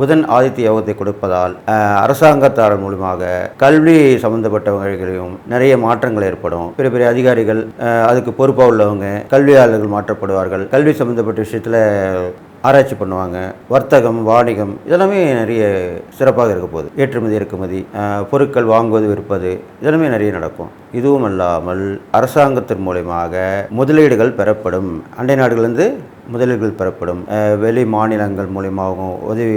புதன் ஆதித்ய யோகத்தை கொடுப்பதால் அஹ், அரசாங்கத்தார் மூலமாக கல்வி சம்பந்தப்பட்டவர்களையும் நிறைய மாற்றங்கள் ஏற்படும். பெரிய பெரிய அதிகாரிகள் அதுக்கு பொறுப்பாக உள்ளவங்க கல்வியாளர்கள் மாற்றப்படுவார்கள். கல்வி சம்பந்தப்பட்ட விஷயத்தில் ஆராய்ச்சி பண்ணுவாங்க. வர்த்தகம் வாணிகம் இதெல்லாமே நிறைய சிறப்பாக இருக்க போகுது. ஏற்றுமதி இறக்குமதி பொருட்கள் வாங்குவது விற்பது இதெல்லாமே நிறைய நடக்கும். இதுவும் அல்லாமல் அரசாங்கத்தின் மூலயமாக முதலீடுகள் பெறப்படும். அண்டை நாடுகளிலிருந்து முதலீடுகள் பெறப்படும். வெளி மாநிலங்கள் மூலியமாகவும் உதவி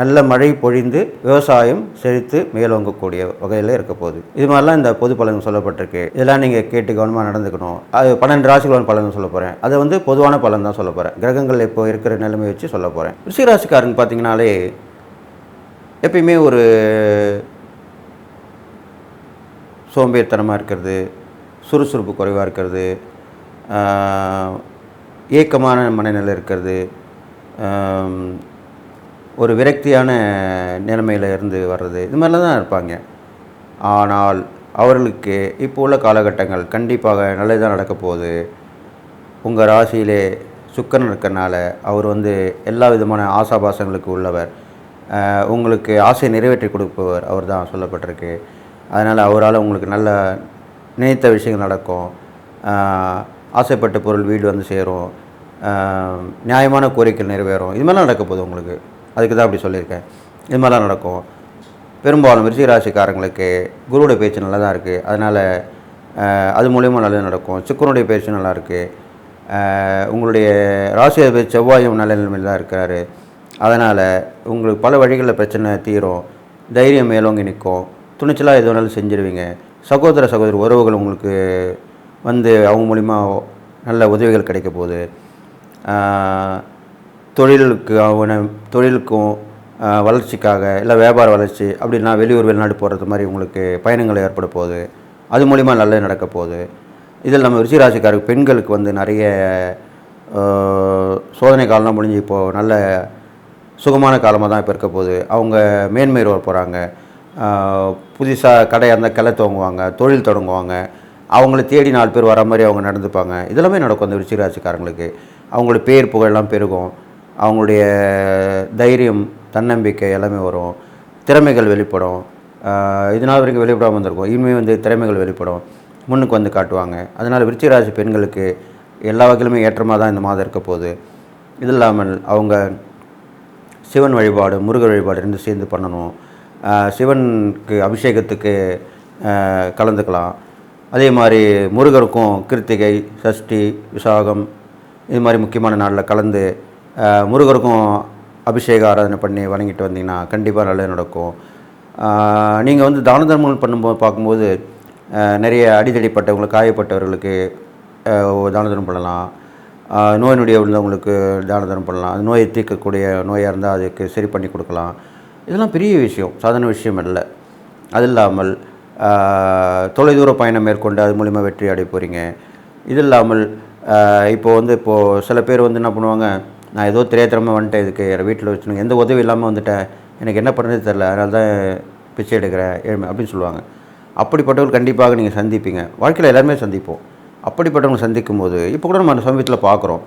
நல்ல மழை பொழிந்து விவசாயம் செழித்து மேலோங்கக்கூடிய வகையில் இருக்க போகுது. இது மாதிரிலாம் இந்த பொது பலன் சொல்லப்பட்டிருக்கு. இதெல்லாம் நீங்கள் கேட்டு கவனமாக நடந்துக்கணும். அது பன்னெண்டு ராசிகளான பலன் சொல்ல போகிறேன் அதை வந்து பொதுவான பலன் தான் சொல்ல போகிறேன் கிரகங்கள் இப்போ இருக்கிற நிலைமை வச்சு சொல்ல போகிறேன் ரிஷிராசிக்காரங்க பார்த்தீங்கனாலே எப்பயுமே ஒரு சோம்பேறித்தனமாக இருக்கிறது சுறுசுறுப்பு குறைவாக இருக்கிறது ஏக்கமான மனநிலை இருக்கிறது ஒரு விரக்தியான நிலைமையில் இருந்து வர்றது. இது மாதிரிலாம் தான் இருப்பாங்க. ஆனால் அவர்களுக்கு இப்போ உள்ள காலகட்டங்கள் கண்டிப்பாக நல்லதாக நடக்க போகுது. உங்கள் ராசியிலே சுக்கரன் இருக்கறனால அவர் வந்து எல்லா விதமான ஆசாபாசங்களுக்கு உள்ளவர். உங்களுக்கு ஆசையை நிறைவேற்றி கொடுப்பவர் அவர் தான் சொல்லப்பட்டிருக்கு. அதனால் அவரால் உங்களுக்கு நல்ல நினைத்த விஷயங்கள் நடக்கும். ஆசைப்பட்ட பொருள் வீடு வந்து சேரும். நியாயமான கோரிக்கை நிறைவேறும். இது மாதிரிலாம் நடக்க போகுது உங்களுக்கு? அதுக்கு தான் அப்படி சொல்லியிருக்கேன். இது மாதிரிலாம் நடக்கும். பெரும்பாலும் விருச்சிக ராசிக்காரங்களுக்கு பேச்சு நல்லா தான் இருக்குது அதனால் அது மூலயமா நல்லது நடக்கும். சுக்கரனுடைய பேச்சு நல்லா இருக்குது உங்களுடைய ராசி அதிபதி செவ்வாயும் நல்ல நிலைமையில் தான் இருக்கிறாரு. அதனால் உங்களுக்கு பல வழிகளில் பிரச்சனை தீரும். தைரியம் மேலோங்கி நிற்கும். துணிச்சலாக எது வேணாலும் செஞ்சிருவீங்க. சகோதர சகோதரி உறவுகள் உங்களுக்கு வந்து அவங்க மூலிமா நல்ல உதவிகள் கிடைக்க போகுது. தொழிலுக்கு தொழிலுக்கும் வளர்ச்சிக்காக இல்லை வியாபார வளர்ச்சி அப்படின்னா வெளியூர் வெளிநாடு போகிறது மாதிரி உங்களுக்கு பயணங்கள் ஏற்பட போகுது. அது மூலிமா நல்லது நடக்க போகுது. இதில் நம்ம ரிஷிராசிக்காரருக்கு பெண்களுக்கு வந்து நிறைய சோதனை காலம்லாம் முடிஞ்சு இப்போது நல்ல சுகமான காலமாக தான் இப்போ இருக்க போகுது. அவங்க மேன்மை போகிறாங்க புதுசாக கடையாக இருந்தால் கிளை துவங்குவாங்க தொழில் தொடங்குவாங்க. அவங்கள தேடி நாலு பேர் வர மாதிரி அவங்க நடந்துப்பாங்க. இதெல்லாமே நடக்கும் அந்த விருச்சிகராசிக்காரங்களுக்கு. அவங்களோட பேர் புகழெல்லாம் பெருகும். அவங்களுடைய தைரியம் தன்னம்பிக்கை எல்லாமே வரும். திறமைகள் வெளிப்படும். இதனால் இது வரைக்கும் வெளிப்படாமல் வந்திருக்கும் இனிமேல் வந்து திறமைகள் வெளிப்படும். முன்னுக்கு வந்து காட்டுவாங்க. அதனால் விருச்சிகராசி பெண்களுக்கு எல்லா வகையிலுமே ஏற்றமாக தான் இந்த மாதம் இருக்க போகுது. இது இல்லாமல் அவங்க சிவன் வழிபாடு முருகர் வழிபாடு ரெண்டு சேர்ந்து பண்ணணும். சிவனுக்கு அபிஷேகத்துக்கு கலந்துக்கலாம். அதே மாதிரி முருகருக்கும் கிருத்திகை சஷ்டி விசாகம் இது மாதிரி முக்கியமான நாளில் கலந்து முருகருக்கும் அபிஷேக ஆராதனை பண்ணி வணங்கிட்டு வந்தீங்கன்னா கண்டிப்பாக நல்லது நடக்கும். நீங்கள் வந்து தான தர்மங்கள் பண்ணும்போது பார்க்கும்போது நிறைய அடிதடிப்பட்டவங்களுக்கு காயப்பட்டவர்களுக்கு தான தர்மம் பண்ணலாம். நோய் நொடியாக உள்ளவங்களுக்கு தான தர்மம் பண்ணலாம். அது நோயை தீர்க்கக்கூடிய நோயாக இருந்தால் அதுக்கு சரி பண்ணி கொடுக்கலாம். இதெல்லாம் பெரிய விஷயம் சாதாரண விஷயம் இல்லை அது இல்லாமல் தொலைதூர பயணம் மேற்கொண்டு அது மூலிமா வெற்றி அடைய போகிறீங்க இது இல்லாமல் இப்போது வந்து இப்போது சில பேர் வந்து என்ன பண்ணுவாங்க நான் ஏதோ தெரியாதரமாக வந்துட்டேன் இதுக்கு வீட்டில் வச்சுருங்க எந்த உதவி இல்லாமல் வந்துட்டேன். எனக்கு என்ன பண்ணுறது தெரில அதனால தான் பிச்சை எடுக்கிறேன் அப்படின்னு சொல்லுவாங்க. அப்படிப்பட்டவர்கள் கண்டிப்பாக நீங்கள் சந்திப்பீங்க. வாழ்க்கையில் எல்லாருமே சந்திப்போம். அப்படிப்பட்டவங்க சந்திக்கும் போது இப்போ கூட நம்ம சமீபத்தில் பார்க்குறோம்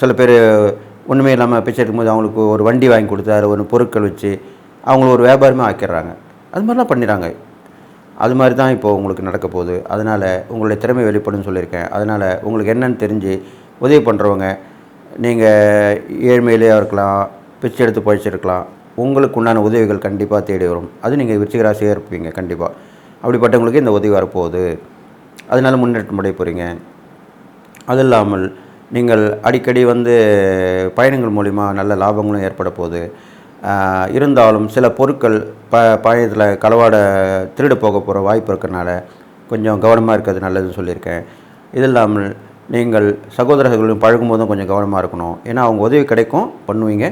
சில பேர் ஒன்றுமே இல்லாமல் பிச்சை எடுக்கும்போது அவங்களுக்கு ஒரு வண்டி வாங்கி கொடுத்தாரு ஒரு பொருட்கள் வச்சு அவங்கள ஒரு வியாபாரமே ஆக்கிடுறாங்க. அது மாதிரிலாம் பண்ணிடுறாங்க. அது மாதிரி தான் இப்போது உங்களுக்கு நடக்க போகுது. அதனால் உங்களுடைய திறமை வெளிப்படும் சொல்லியிருக்கேன். அதனால் உங்களுக்கு என்னன்னு தெரிஞ்சு உதவி பண்ணுறவங்க நீங்கள் ஏழ்மையிலேயே இருக்கலாம் பிச்சை எடுத்து பழிச்சிருக்கலாம் உங்களுக்கு உண்டான உதவிகள் கண்டிப்பாக தேடி வரும். அது நீங்கள் விருச்சிகராசியாக இருப்பீங்க கண்டிப்பாக அப்படிப்பட்டவங்களுக்கு இந்த உதவி வரப்போகுது. அதனால் முன்னேற்றம் அடைய போகிறீங்க அது இல்லாமல் நீங்கள் அடிக்கடி வந்து பயணங்கள் மூலிமா நல்ல லாபங்களும் ஏற்பட போகுது. இருந்தாலும் சில பொருட்கள் ப பயணத்தில் களவாட திருட போக போகிற வாய்ப்பு இருக்கிறனால கொஞ்சம் கவனமாக இருக்கிறது நல்லதுன்னு சொல்லியிருக்கேன். இது இல்லாமல் நீங்கள் சகோதரர்களும் பழகும்போதும் கொஞ்சம் கவனமாக இருக்கணும். ஏன்னா அவங்க உதவி கிடைக்கும் பண்ணுவீங்க.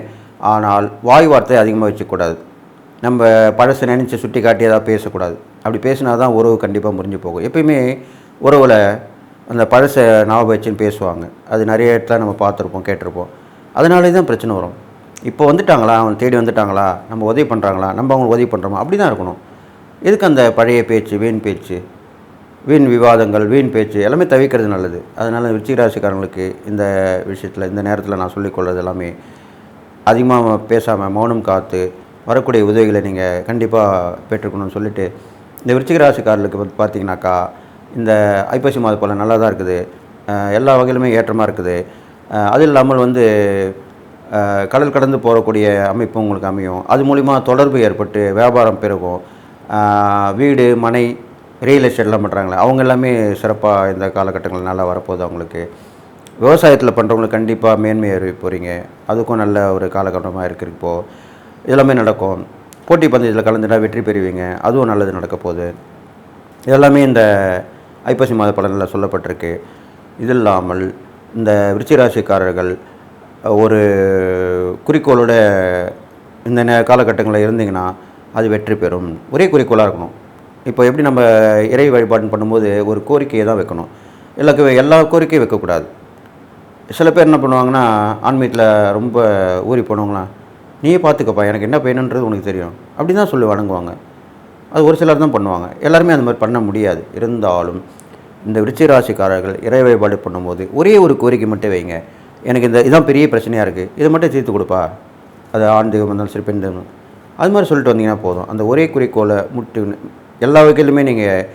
ஆனால் வாய் வார்த்தை அதிகமாக வச்சுக்கூடாது நம்ம பழசை நினச்சி சுட்டி காட்டி ஏதாவது பேசக்கூடாது. அப்படி பேசினா தான் உறவு கண்டிப்பாக முறிஞ்சு போகும். எப்பயுமே உறவில் அந்த பழசை ஞாபகம் வச்சுன்னு பேசுவாங்க. அது நிறைய இடத்துல நம்ம பார்த்துருப்போம் கேட்டிருப்போம். அதனாலே தான் பிரச்சனை வரும். இப்போ வந்துட்டாங்களா? அவன் தேடி வந்துட்டாங்களா? நம்ம உதவி பண்ணுறாங்களா நம்ம அவங்களுக்கு உதவி பண்ணுறோமா அப்படி தான் இருக்கணும். எதுக்கு அந்த பழைய பேச்சு வீண் பேச்சு? வீண் விவாதங்கள் வீண் பேச்சு எல்லாமே தவிர்க்கிறது நல்லது. அதனால் விருச்சிகராசிக்காரங்களுக்கு இந்த விஷயத்தில் இந்த நேரத்தில் நான் சொல்லிக்கொள்வது எல்லாமே அதிகமாக பேசாமல் மௌனம் காத்து வரக்கூடிய உதவிகளை நீங்கள் கண்டிப்பாக பெற்றுக்கணும்னு சொல்லிட்டு இந்த விருச்சிகராசிக்காரர்களுக்கு வந்து பார்த்தீங்கன்னாக்கா இந்த ஐப்பசி மாத பலன் நல்லா தான் இருக்குது எல்லா வகையிலுமே ஏற்றமாக இருக்குது. அது இல்லாமல் வந்து கடல் கடந்து போகக்கூடிய அமைப்பு உங்களுக்கு அமையும். அது மூலிமா தொடர்பு ஏற்பட்டு வியாபாரம் பெருகும். வீடு மனை ரியல் எஸ்டேட்லாம் பண்ணுறாங்களே அவங்க எல்லாமே சிறப்பாக இந்த காலகட்டங்கள் நல்லா வரப்போகுது அவங்களுக்கு. விவசாயத்தில் பண்ணுறவங்களுக்கு கண்டிப்பாக மேன்மை அறிவி போகிறீங்க அதுக்கும் நல்ல ஒரு காலகட்டமாக இருக்குது இப்போது இதெல்லாமே நடக்கும். போட்டி பந்தயத்தில் கலந்துட்டா வெற்றி பெறுவீங்க. அதுவும் நல்லது நடக்க போகுது. இதெல்லாமே இந்த ஐப்பசி மாத பலனில் சொல்லப்பட்டிருக்கு. இது இல்லாமல் இந்த விருச்சிராசிக்காரர்கள் ஒரு குறிக்கோளோட இந்த காலகட்டங்களில் இருந்தீங்கன்னா அது வெற்றி பெறும். ஒரே குறிக்கோளாக இருக்கணும். இப்போ எப்படி நம்ம இறை வழிபாடு பண்ணும்போது ஒரு கோரிக்கையை தான் வைக்கணும். எல்லா எல்லா கோரிக்கையும் வைக்கக்கூடாது. சில பேர் என்ன பண்ணுவாங்கன்னா ஆன்மீகத்தில் ரொம்ப ஊறி போனவங்களாம் நீயே பார்த்துக்கப்பா எனக்கு என்ன வேணுன்றது உனக்கு தெரியும். அப்படி தான் சொல்லி வணங்குவாங்க. அது ஒரு சிலர் தான் பண்ணுவாங்க. எல்லாருமே அந்த மாதிரி பண்ண முடியாது. இருந்தாலும் இந்த விருச்சி ராசிக்காரர்கள் இறை வழிபாடு பண்ணும்போது ஒரே ஒரு கோரிக்கை மட்டும் வைங்க. எனக்கு இந்த இதுதான் பெரிய பிரச்சனையாக இருக்குது இதை மட்டும் தீர்த்து கொடுப்பா. அது ஆண் தெய்வம் இருந்தாலும் சரி பெண் தெய்வம் அது மாதிரி சொல்லிட்டு வந்தீங்கன்னா போதும். அந்த ஒரே குறிக்கோளை முட்டு எல்லா வகையிலுமே நீங்கள்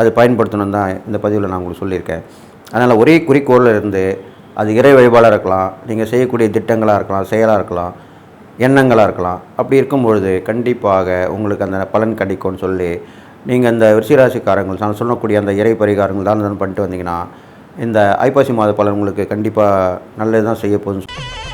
அது பயன்படுத்தணும் தான் இந்த பதிவில் நான் உங்களுக்கு சொல்லியிருக்கேன். அதனால் ஒரே குறிக்கோளில் இருந்து அது இறை வழிபாடாக இருக்கலாம் நீங்கள் செய்யக்கூடிய திட்டங்களாக இருக்கலாம் செயலாக இருக்கலாம் எண்ணங்களாக இருக்கலாம். அப்படி இருக்கும் பொழுது கண்டிப்பாக உங்களுக்கு அந்த பலன் கிடைக்கும்னு சொல்லி நீங்கள் இந்த விருச்சிகராசிக்காரங்கள் நான் சொல்லக்கூடிய அந்த இறை பரிகாரங்கள் தான் பண்ணிட்டு வந்தீங்கன்னா இந்த ஐப்பாசி மாத பலன் உங்களுக்கு கண்டிப்பாக நல்லது தான் செய்ய போகுதுன்னு